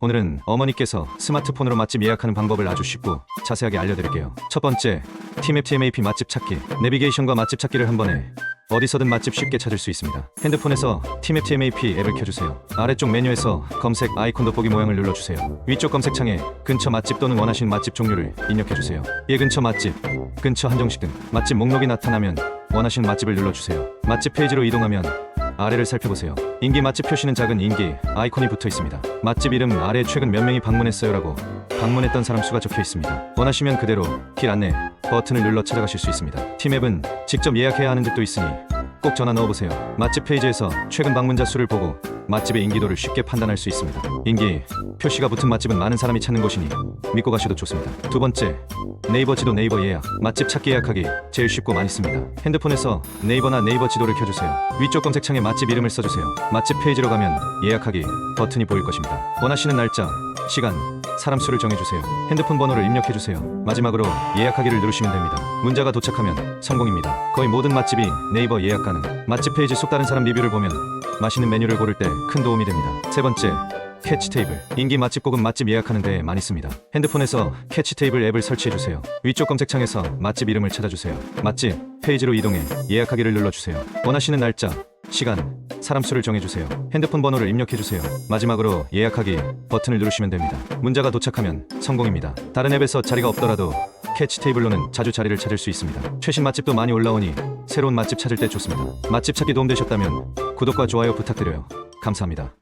오늘은 어머니께서 스마트폰으로 맛집 예약하는 방법을 아주 쉽고 자세하게 알려드릴게요. 첫 번째, 팀앱 TMAP 맛집 찾기. 내비게이션과 맛집 찾기를 한 번에 어디서든 맛집 쉽게 찾을 수 있습니다. 핸드폰에서 팀앱 TMAP 앱을 켜주세요. 아래쪽 메뉴에서 검색 아이콘 돋보기 모양을 눌러주세요. 위쪽 검색창에 근처 맛집 또는 원하시는 맛집 종류를 입력해주세요. 예 근처 맛집, 근처 한정식 등 맛집 목록이 나타나면 원하시는 맛집을 눌러주세요. 맛집 페이지로 이동하면 아래를 살펴보세요. 인기 맛집 표시는 작은 인기 아이콘이 붙어 있습니다. 맛집 이름 아래 최근 몇 명이 방문했어요라고 방문했던 사람 수가 적혀 있습니다. 원하시면 그대로 길 안내 버튼을 눌러 찾아가실 수 있습니다. 팀앱은 직접 예약해야 하는 집도 있으니 꼭 전화 넣어보세요. 맛집 페이지에서 최근 방문자 수를 보고 맛집의 인기도를 쉽게 판단할 수 있습니다. 인기 표시가 붙은 맛집은 많은 사람이 찾는 곳이니 믿고 가셔도 좋습니다. 두 번째 네이버 지도 네이버 예약 맛집 찾기 예약하기 제일 쉽고 많이 씁니다. 핸드폰에서 네이버나 네이버 지도를 켜주세요. 위쪽 검색창에 맛집 이름을 써주세요. 맛집 페이지로 가면 예약하기 버튼이 보일 것입니다. 원하시는 날짜, 시간, 사람 수를 정해주세요. 핸드폰 번호를 입력해주세요. 마지막으로 예약하기를 누르시면 됩니다. 문자가 도착하면 성공입니다. 거의 모든 맛집이 네이버 예약 가능. 맛집 페이지 속 다른 사람 리뷰를 보면 맛있는 메뉴를 고를 때 큰 도움이 됩니다. 세 번째, 캐치 테이블. 인기 맛집 고급 맛집 예약하는 데 많이 씁니다. 핸드폰에서 캐치 테이블 앱을 설치해 주세요. 위쪽 검색창에서 맛집 이름을 찾아주세요. 맛집 페이지로 이동해 예약하기를 눌러주세요. 원하시는 날짜, 시간, 사람 수를 정해주세요. 핸드폰 번호를 입력해주세요. 마지막으로 예약하기 버튼을 누르시면 됩니다. 문자가 도착하면 성공입니다. 다른 앱에서 자리가 없더라도 캐치 테이블로는 자주 자리를 찾을 수 있습니다. 최신 맛집도 많이 올라오니 새로운 맛집 찾을 때 좋습니다. 맛집 찾기 도움되셨다면 구독과 좋아요 부탁드려요. 감사합니다.